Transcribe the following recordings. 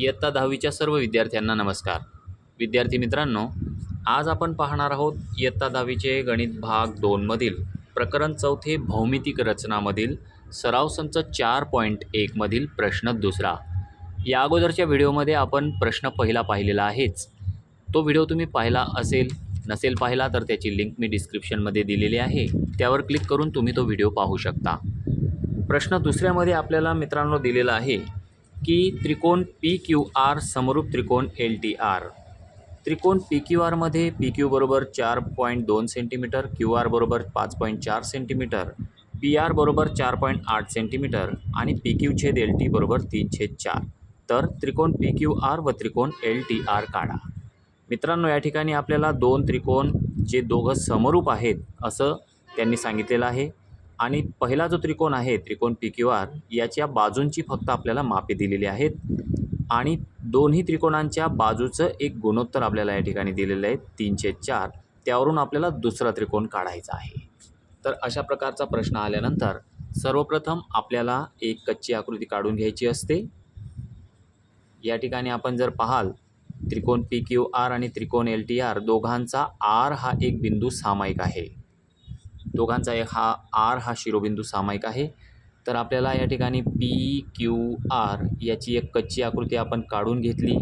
इयत्ता दहावीच्या सर्व विद्यार्थ्यांना नमस्कार. विद्यार्थी मित्रांनो आज आपण पाहणार आहोत इयत्ता दहावीचे गणित भाग दोनमधील प्रकरण चौथे भौमितिक रचनामधील सराव संच चार पॉईंट एकमधील प्रश्न दुसरा. या अगोदरच्या व्हिडिओमध्ये आपण प्रश्न पहिला पाहिलेला आहेच. तो व्हिडिओ तुम्ही पाहिला असेल नसेल पाहिला तर त्याची लिंक मी डिस्क्रिप्शनमध्ये दिलेली आहे. त्यावर क्लिक करून तुम्ही तो व्हिडिओ पाहू शकता. प्रश्न दुसऱ्यामध्ये आपल्याला मित्रांनो दिलेला आहे की त्रिकोण पी क्यू आर समरूप त्रिकोण एल टी आर. त्रिकोण पी क्यू आरमध्ये पी क्यू बरोबर चार पॉईंट दोन सेंटीमीटर क्यू आर बरोबर पाच पॉईंट चार सेंटीमीटर पी आर बरोबर चार पॉईंट आठ सेंटीमीटर आणि पी क्यू छेद एल टी बरोबर तीन छेद चार. तर त्रिकोण पी क्यू आर व त्रिकोण एल टी आर काढा. मित्रांनो या ठिकाणी आपल्याला दोन त्रिकोण जे दोघं समरूप आहेत असं त्यांनी सांगितलेलं आहे. आणि पहिला जो त्रिकोण आहे त्रिकोण पी क्यू आर याच्या बाजूंची फक्त आपल्याला मापे दिलेली आहेत. आणि दोन्ही त्रिकोणांच्या बाजूचं एक गुणोत्तर आपल्याला या ठिकाणी दिलेलं आहे तीनशे चार. त्यावरून आपल्याला दुसरा त्रिकोण काढायचा आहे. तर अशा प्रकारचा प्रश्न आल्यानंतर सर्वप्रथम आपल्याला एक कच्ची आकृती काढून घ्यायची असते. या ठिकाणी आपण जर पाहाल त्रिकोण पी क्यू आर आणि त्रिकोण एल टी आर दोघांचा आर हा एक बिंदू सामायिक आहे. दोघांचा एक हा आर हा शिरोबिंदू सामायिक आहे. तर आपल्याला या ठिकाणी पी क्यू आर याची एक कच्ची आकृती आपण काढून घेतली.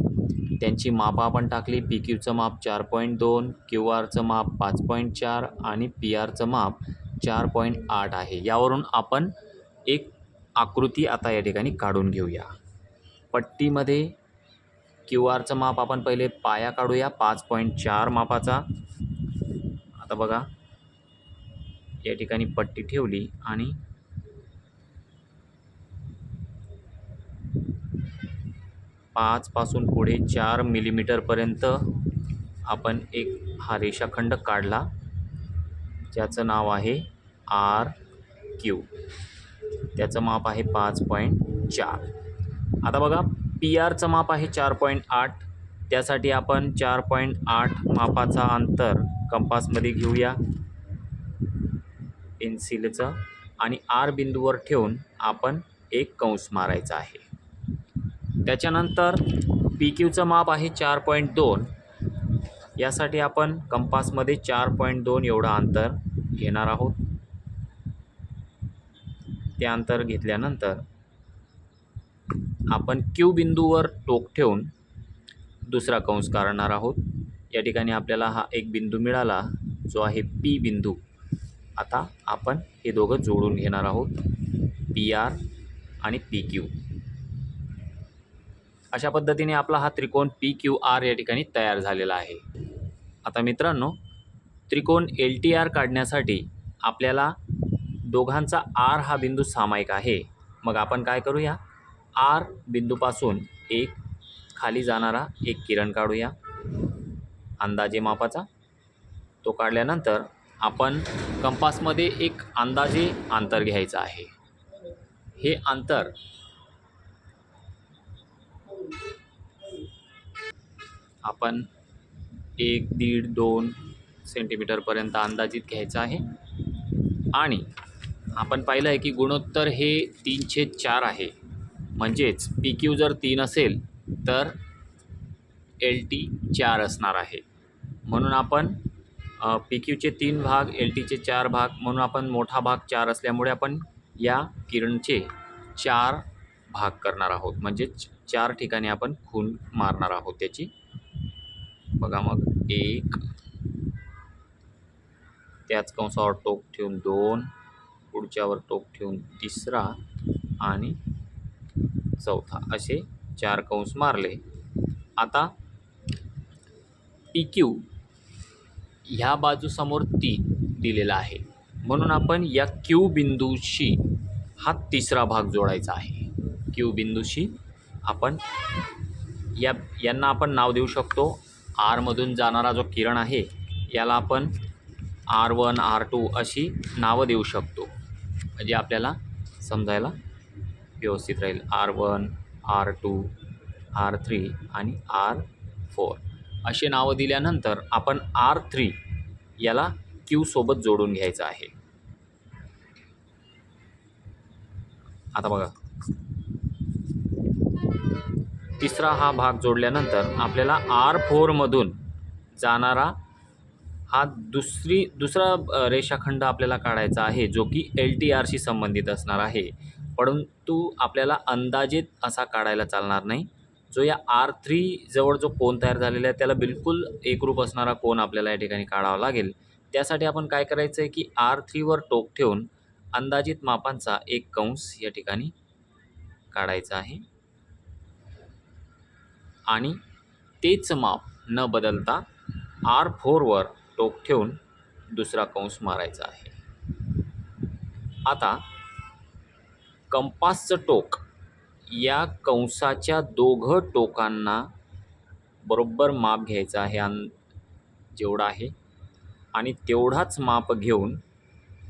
त्यांची मापं आपण टाकली. पी क्यूचं माप चार पॉईंट दोन क्यू आरचं माप पाच पॉईंट चार आणि पी आरचं माप चार पॉईंट आठ आहे. यावरून आपण एक आकृती आता या ठिकाणी काढून घेऊया. पट्टीमध्ये क्यू आरचं माप आपण पहिले पाया काढूया. पाच पॉईंट चार मापाचा. आता बघा. या ठिकाणी पट्टी ठेवली आणि पाचपासून पुढे चार मिलीमीटरपर्यंत आपण एक हा रेषाखंड काढला ज्याचं नाव आहे आर क्यू त्याचं माप आहे पाच पॉईंट चार. आता बघा पी आरचं माप आहे चार पॉईंट आठ. त्यासाठी आपण चार पॉईंट आठ मापाचा अंतर कंपासमध्ये घेऊया. पेन्सिलचं आणि आर बिंदूवर ठेवून आपण एक कंस मारायचा आहे. त्याच्यानंतर पी क्यूचं माप आहे चार पॉईंट दोन. यासाठी आपण कंपासमध्ये चार पॉईंट दोन एवढं अंतर घेणार आहोत. ते अंतर घेतल्यानंतर आपण क्यू बिंदूवर टोक ठेवून दुसरा कंस काढणार आहोत. या ठिकाणी आपल्याला हा एक बिंदू मिळाला जो आहे पी बिंदू. आता आपण हे दोघं जोडून घेणार आहोत. पी आर आणि पी क्यू अशा पद्धतीने आपला हा त्रिकोण पी क्यू आर या ठिकाणी तयार झालेला आहे. आता मित्रांनो त्रिकोण एल टी आर काढण्यासाठी आपल्याला दोघांचा आर हा बिंदू सामायिक आहे. मग आपण काय करूया? आर बिंदूपासून एक खाली जाणारा एक किरण काढूया. अंदाजे मापाचा. तो काढल्यानंतर आपण कंपासमध्ये एक अंदाजे अंतर घ्यायचं आहे. हे अंतर आपण एक दीड दोन सेंटीमीटरपर्यंत अंदाजित घ्यायचं आहे. आणि आपण पाहिलं आहे की गुणोत्तर हे तीनशे चार आहे. म्हणजेच पी क्यू जर तीन असेल तर एल टी चार असणार आहे. म्हणून आपण पी क्यूचे तीन भाग एल टीचे चार भाग म्हणून आपण मोठा भाग चार असल्यामुळे आपण या किरणचे चार भाग करणार आहोत. म्हणजे चार ठिकाणी आपण खून मारणार आहोत त्याची. बघा मग एक त्याच कंसावर टोक ठेवून दोन पुढच्यावर टोक ठेवून तिसरा आणि चौथा. असे चार कंस मारले. आता पी क्यू ह्या बाजूसमोर तीन दिलेला आहे. म्हणून आपण या क्यू बिंदूशी हा तिसरा भाग जोडायचा आहे. क्यू बिंदूशी आपण या यांना आपण नाव देऊ शकतो. आरमधून जाणारा जो किरण आहे याला आपण आर वन आर टू अशी नावं देऊ शकतो. म्हणजे आपल्याला समजायला व्यवस्थित राहील. R one R two R three आणि आर फोर अशी नावं दिल्यानंतर आपण आर थ्री याला क्यू सोबत जोडून घ्यायचं आहे. आता बघा. तिसरा हा भाग जोडल्यानंतर आपल्याला आर फोरमधून जाणारा हा दुसरी दुसरा रेषाखंड आपल्याला काढायचा आहे जो की एल टी आरशी संबंधित असणार आहे. परंतु आपल्याला अंदाजित असा काढायला चालणार नाही. जो या आर थ्री जवळ जो कोन तयार झालेला आहे त्याला बिलकुल एकरूप असणारा कोन आपल्याला या ठिकाणी काढावा लागेल. त्यासाठी आपण काय करायचं आहे की आर थ्रीवर टोक ठेवून अंदाजित मापांचा एक कंस या ठिकाणी काढायचा आहे. आणि तेच माप न बदलता आर फोरवर टोक ठेवून दुसरा कंस मारायचा आहे. आता कंपासचं टोक या कंसाच्या दोघं टोकांना बरोबर माप घ्यायचं आहे अन जेवढा आहे. आणि तेवढाच माप घेऊन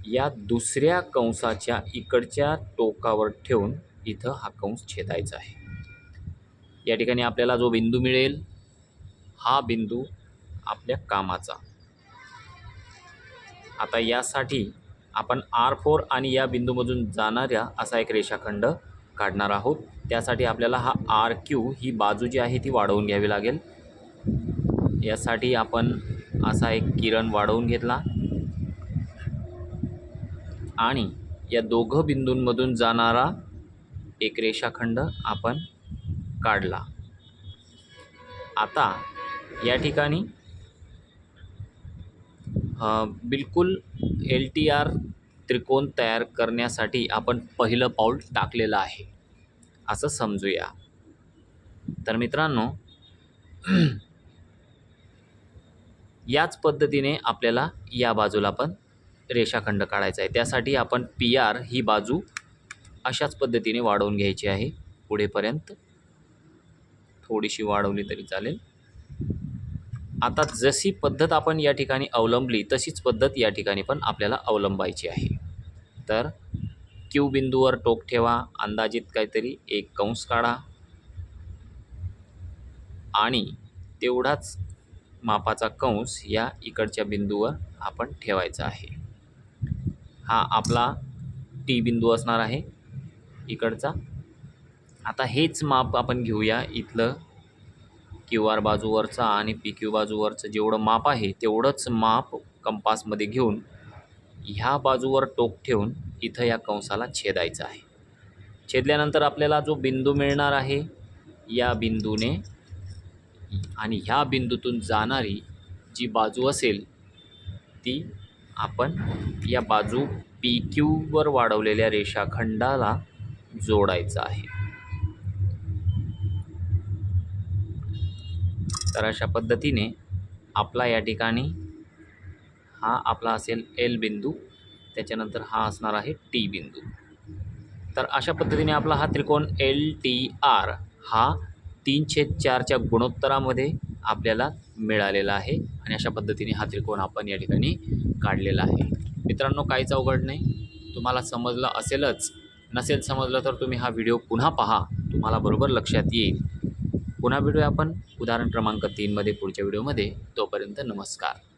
या दुसऱ्या कंसाच्या इकडच्या टोकावर ठेवून इथं हा कंस छेदायचा आहे. या ठिकाणी आपल्याला जो बिंदू मिळेल हा बिंदू आपल्या कामाचा. आता यासाठी आपण आर फोर आणि या बिंदूमधून जाणाऱ्या असा एक रेषाखंड काढणार आहोत. त्यासाठी आपल्याला हा आर क्यू ही बाजू जी आहे ती वाढवून घ्यावी लागेल. यासाठी आपण असा एक किरण वाढवून घेतला. आणि या दोघं बिंदूंमधून जाणारा एक रेषाखंड आपण काढला. आता या ठिकाणी बिलकुल एल टी आर त्रिकोण तयार करण्यासाठी आपण पहिलं पाऊल टाकलेलं आहे. असं समजूया. तर मित्रांनो याच पद्धतीने आपल्याला या बाजूला पण रेषाखंड काढायचा आहे. त्यासाठी आपण पी आर ही बाजू अशाच पद्धतीने वाढवून घ्यायची आहे. पुढेपर्यंत थोडीशी वाढवली तरी चालेल. आता जशी पद्धत आपण या ठिकाणी अवलंबली तशीच पद्धत या ठिकाणी पण आपल्याला अवलंबायची आहे. तर क्यू बिंदूवर टोक ठेवा अंदाजित काहीतरी एक कंस काढा. आणि तेवढाच मापाचा कंस या इकडच्या बिंदूवर आपण ठेवायचा आहे. हा आपला टी बिंदू असणार आहे इकडचा. आता हेच माप आपण घेऊया इथलं. क्यू आर बाजूवरचा आणि पी क्यू बाजूवरचं जेवढं माप आहे तेवढंच माप कंपासमध्ये घेऊन ह्या बाजूवर टोक ठेवून इथं या कंसाला छेदायचं आहे. छेदल्यानंतर आपल्याला जो बिंदू मिळणार आहे या बिंदूने आणि ह्या बिंदूतून जाणारी जी बाजू असेल ती आपण या बाजू पी क्यूवर वाढवलेल्या रेषाखंडाला जोडायचं आहे. तर अशा पद्धतीने आपला या ठिकाणी हा आपला असेल एल बिंदू त्याच्यानंतर हा असणार आहे टी बिंदू. तर अशा पद्धतीने आपला हा त्रिकोण एल टी आर हा तीन छेद चारच्या गुणोत्तरामध्ये आपल्याला मिळालेला आहे आणि अशा पद्धतीने हा त्रिकोण आपण या ठिकाणी काढलेला आहे. मित्रांनो काहीच अवघड नाही. तुम्हाला समजलं असेलच. नसेल समजलं तर तुम्ही हा व्हिडिओ पुन्हा पहा. तुम्हाला बरोबर लक्षात येईल. पुन्हा भेटूया आपण. उदाहरण क्रमांक तीनमध्ये पुढच्या व्हिडिओमध्ये. तोपर्यंत नमस्कार.